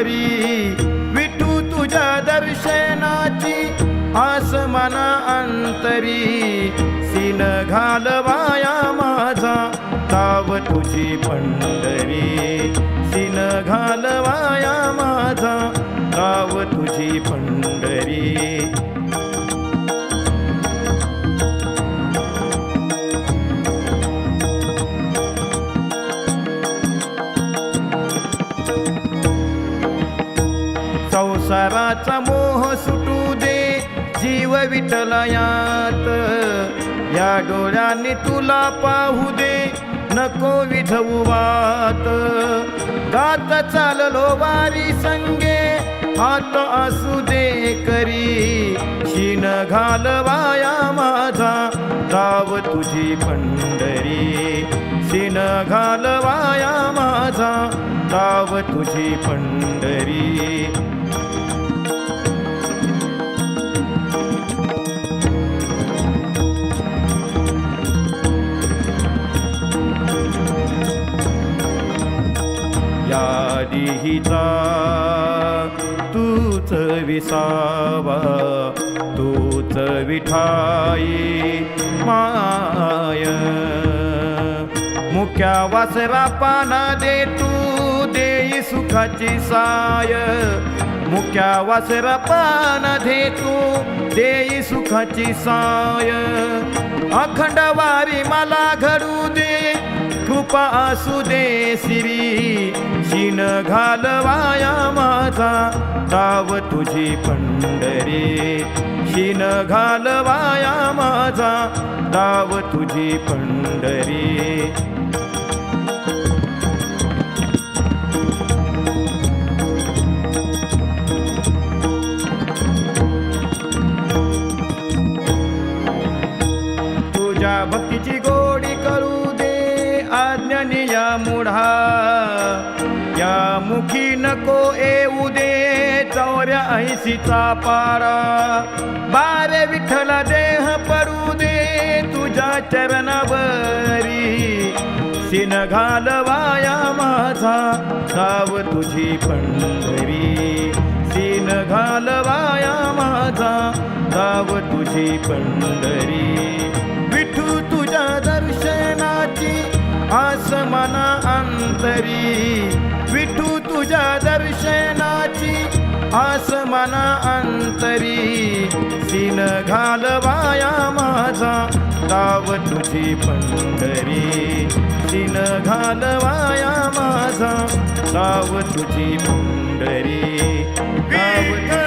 हरी विठू तुझ्या दर्शनाची आस मना अंतरी. सीन घालवाया माझा ताव तुझी पंढरी. सीन घाल संसाराचा मोह सुटू दे जीव विठलयात या डोळ्यांनी तुला पाहू दे नको विधवू वात. गात चाललो वारी संगे हात असू दे करी. शीन घालवाया माझा गाव तुझी पंढरी. शीन घालवाया माझा गाव तुझी पंढरी. यादीचा तूच विसावा तूच विठाई माय. मुख्या वासरा पाना दे तू देई सुखाची साय. मुख्या वासरा पाना दे तू देई सुखाची साय. अखंड वारी मला घडू दे कृपा असू दे श्री शिन घालवाया माझा ताव तुझी पंढरी. शिन घालवाया माझा ताव तुझी पंढरी. तुझ्या भक्तीची गोडी करू दे आज्ञानी या मुढा मुखी नको येऊ दे चौऱ्या ऐंशीचा पारा. बारे विठ्ठल देह पडू दे तुझ्या चरणावरी. सिन घालवाया माझा गाव तुझी पंढरी. सिन घालवाया माझा गाव तुझी पंढरी. आसमाना अंतरी सीन घालवाया माझा ताव तुझी पंढरी. सीन घालवाया माझा ताव तुझी पंढरी. गाव